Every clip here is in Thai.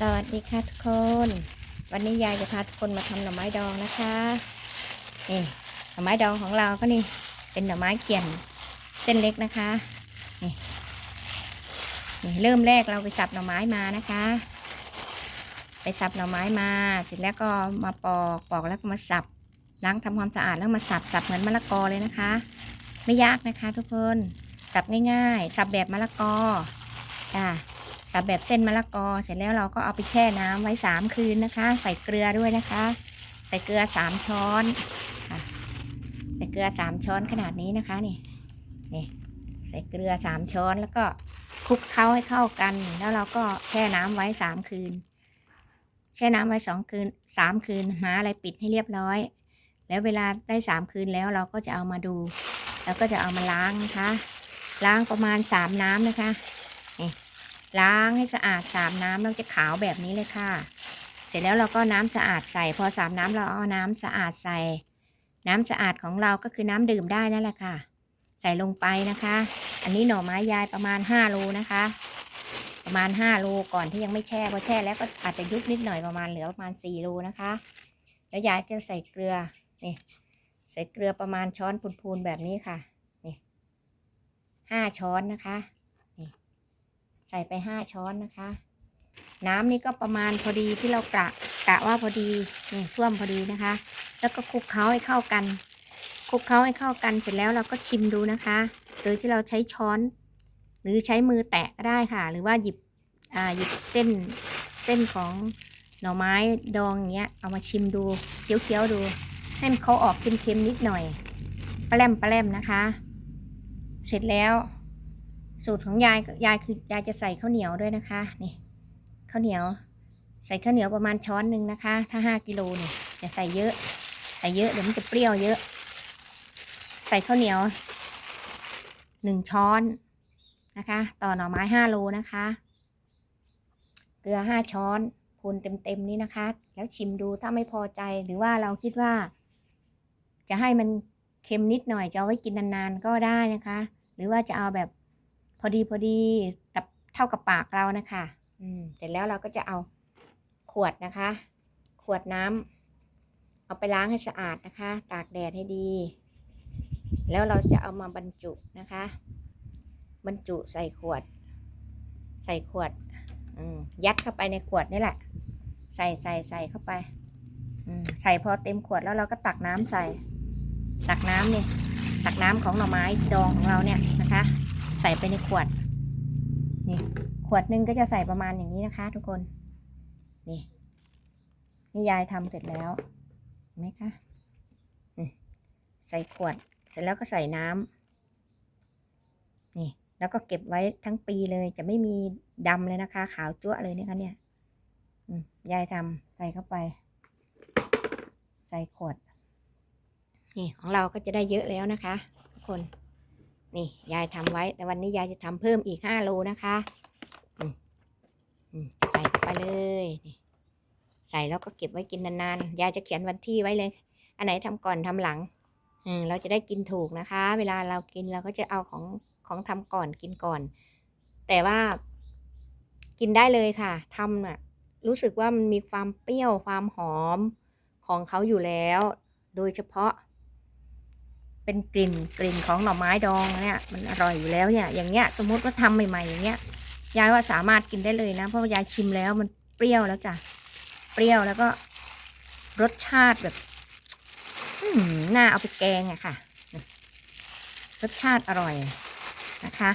สวัสดีค่ะทุกคน วันนี้ยายจะพาทุกคนมาทำหน่อไม้ดองนะคะนี่หน่อไม้ดองของเราก็นี่เป็นหน่อไม้เกี่ยนเส้นเล็กนะคะนี่นี่เริ่มแรกเราไปสับหน่อไม้มานะคะ ไปสับหน่อไม้มา เสร็จแล้วก็มาปอกปอกแล้วก็มาสับล้างทำความสะอาดแล้วมาสับสับเหมือนมะละกอเลยนะคะ ไม่ยากนะคะ ทุกคนสับง่าย ๆ สับแบบมะละกอจ้า สับแบบเส้นมะละกอ เสร็จแล้วเราก็เอาไปแช่น้ำไว้สามคืนนะคะ ใส่เกลือด้วยนะคะ ใส่เกลือสามช้อนค่ะ ใส่เกลือสามช้อนขนาดนี้นะคะนี่นี่ใส่เกลือสามช้อนแล้วก็คลุกเคล้าให้เข้ากัน แล้วเราก็แช่น้ำไว้สามคืน แช่น้ำไว้สองคืนสามคืนหาอะไรปิดให้เรียบร้อย แล้วเวลาได้สามคืนแล้วเราก็จะเอามาดู แล้วก็จะเอามาล้างนะคะ ล้างประมาณสามน้ำนะคะ ล้างให้สะอาดสามน้ำเราจะขาวแบบนี้เลยค่ะ เสร็จแล้วเราก็น้ำสะอาดใส่ พอสามน้ำเราเอาน้ำสะอาดใส่ น้ำสะอาดของเราก็คือน้ำดื่มได้นั่นแหละค่ะ ใส่ลงไปนะคะ อันนี้หน่อไม้ยายประมาณห้าโลนะคะ ประมาณห้าโลก่อนที่ยังไม่แช่พอแช่แล้วก็อาจจะยุบนิดหน่อยประมาณเหลือประมาณสี่โลนะคะ แล้วยายก็ใส่เกลือนี่ใส่เกลือประมาณช้อนพูนๆแบบนี้ค่ะนี่ห้าช้อนนะคะ ใส่ไปห้าช้อนนะคะ น้ำนี่ก็ประมาณพอดีที่เรากะกะว่าพอดีนี่ท่วมพอดีนะคะ แล้วก็คลุกเคล้าให้เข้ากันคลุกเคล้าให้เข้ากันเสร็จแล้วเราก็ชิมดูนะคะ โดยที่เราใช้ช้อน หรือใช้มือแตะก็ได้ค่ะ หรือว่าหยิบอ่าหยิบเส้นเส้นของหน่อไม้ดองเงี้ยเอามาชิมดูเคี้ยวๆดูให้มันเขาออกเค็มๆนิดหน่อยปลาแรมปลาแรมนะคะ เสร็จแล้ว สูตรของยายยายคือยายจะใส่ข้าวเหนียวด้วยนะคะนี่ข้าวเหนียว ใส่ข้าวเหนียวประมาณช้อนหนึ่งนะคะ ถ้าห้ากิโลเนี่ยอย่าใส่เยอะ ใส่เยอะเดี๋ยวมันจะเปรี้ยวเยอะ ใส่ข้าวเหนียวหนึ่งช้อนนะคะ ต่อหน่อไม้ห้าโลนะคะเกลือห้าช้อนพูนเต็มๆนี้นะคะ แล้วชิมดูถ้าไม่พอใจหรือว่าเราคิดว่า จะให้มันเค็มนิดหน่อยจะเอาไว้กินนานๆก็ได้นะคะ หรือว่าจะเอาแบบ อดีพอดีกับเท่ากับปากเรานะคะ อืมเสร็จแล้วเราก็จะเอาขวดนะคะ ขวดน้ำเอาไปล้างให้สะอาดนะคะ ตากแดดให้ดี แล้วเราจะเอามาบรรจุนะคะ บรรจุใส่ขวด ใส่ขวดยัดเข้าไปในขวดนี่แหละ ใส่ใส่ใส่เข้าไปใส่พอเต็มขวดแล้วเราก็ตักน้ำใส่ ตักน้ำนี่ตักน้ำของหน่อไม้ดองของเราเนี่ยนะคะ ใส่ไปในขวด นี่ ขวดหนึงก็จะใส่ประมาณอย่างนี้นะคะ ทุกคน นี่ นี่ยายทำเสร็จแล้วเห็นไหมคะใส่ขวด เสร็จแล้วก็ใส่น้ำนี่ แล้วก็เก็บไว้ทั้งปีเลย จะไม่มีดำเลยนะคะ ขาวจั๊วเลยนะคะเนี่ยยายทำใส่เข้าไป ใส่ขวด นี่ของเราก็จะได้เยอะแล้วนะคะ ทุกคน นี่ยายทำไว้ แต่วันนี้ยายจะทำเพิ่มอีกห้าโลนะคะใส่เข้าไปเลยใส่แล้วก็เก็บไว้กินนานๆ ยายจะเขียนวันที่ไว้เลย อันไหนทำก่อนทำหลัง อืมเราจะได้กินถูกนะคะ เวลาเรากินเราก็จะเอาของของทำก่อนกินก่อน แต่ว่า กินได้เลยค่ะทำน่ะ รู้สึกว่ามันมีความเปรี้ยวความหอมของเขาอยู่แล้ว โดยเฉพาะ เป็นกลิ่นกลิ่นของหน่อไม้ดองเนี่ยมันอร่อยอยู่แล้วเนี่ยอย่างเงี้ยสมมติว่าทำใหม่ๆ อย่างเงี้ยยายว่าสามารถกินได้เลยนะเพราะว่ายายชิมแล้วมันเปรี้ยวแล้วจ้ะเปรี้ยวแล้วก็รสชาติแบบอืมน่าเอาไปแกงอะค่ะ รสชาติอร่อยนะคะ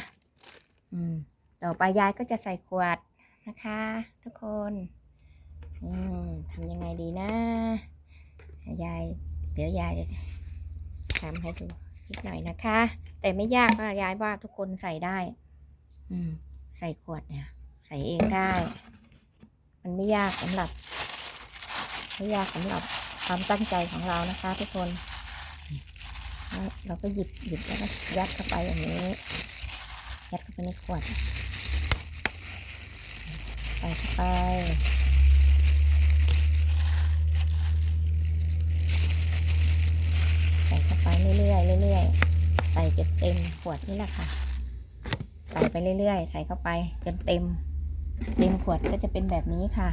อืมต่อไปยายก็จะใส่ขวดนะคะ ทุกคน อืมทำยังไงดีนะยาย เดี๋ยวยายจะ ทำให้ดูนิดหน่อยนะคะ แต่ไม่ยากนะยายว่าทุกคนใส่ได้ อืม ใส่ขวดเนี่ย ใส่เองได้ มันไม่ยากสำหรับ ไม่ยากสำหรับความตั้งใจของเรานะคะ ทุกคนเราก็หยิบหยิบแล้วก็ยัดเข้าไปอย่างนี้ ยัดเข้าไปในขวด ใส่เข้าไป ใส่ เข้าไปเรื่อยๆเรื่อยๆใส่จนเต็มขวดนี่แหละค่ะ ใส่ไปเรื่อยๆ ใส่เข้าไปจนเต็ม เต็มขวดก็จะเป็นแบบนี้ค่ะ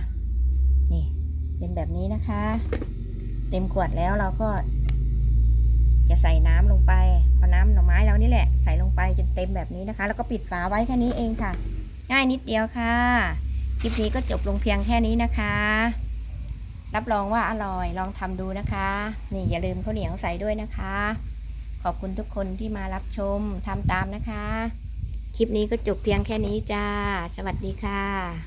นี่ เป็นแบบนี้นะคะ เต็มขวดแล้วเราก็ จะใส่น้ำลงไปเอาน้ำหน่อไม้เรานี่แหละใส่ลงไปจนเต็มแบบนี้นะคะ แล้วก็ปิดฝาไว้แค่นี้เองค่ะ ง่ายนิดเดียวค่ะคลิปนี้ก็จบลงเพียงแค่นี้นะคะ รับรองว่าอร่อยลองทำดูนะคะ นี่อย่าลืมข้าวเหนียวใส่ด้วยนะคะ ขอบคุณทุกคนที่มารับชมทำตามนะคะ คลิปนี้ก็จบเพียงแค่นี้จ้า สวัสดีค่ะ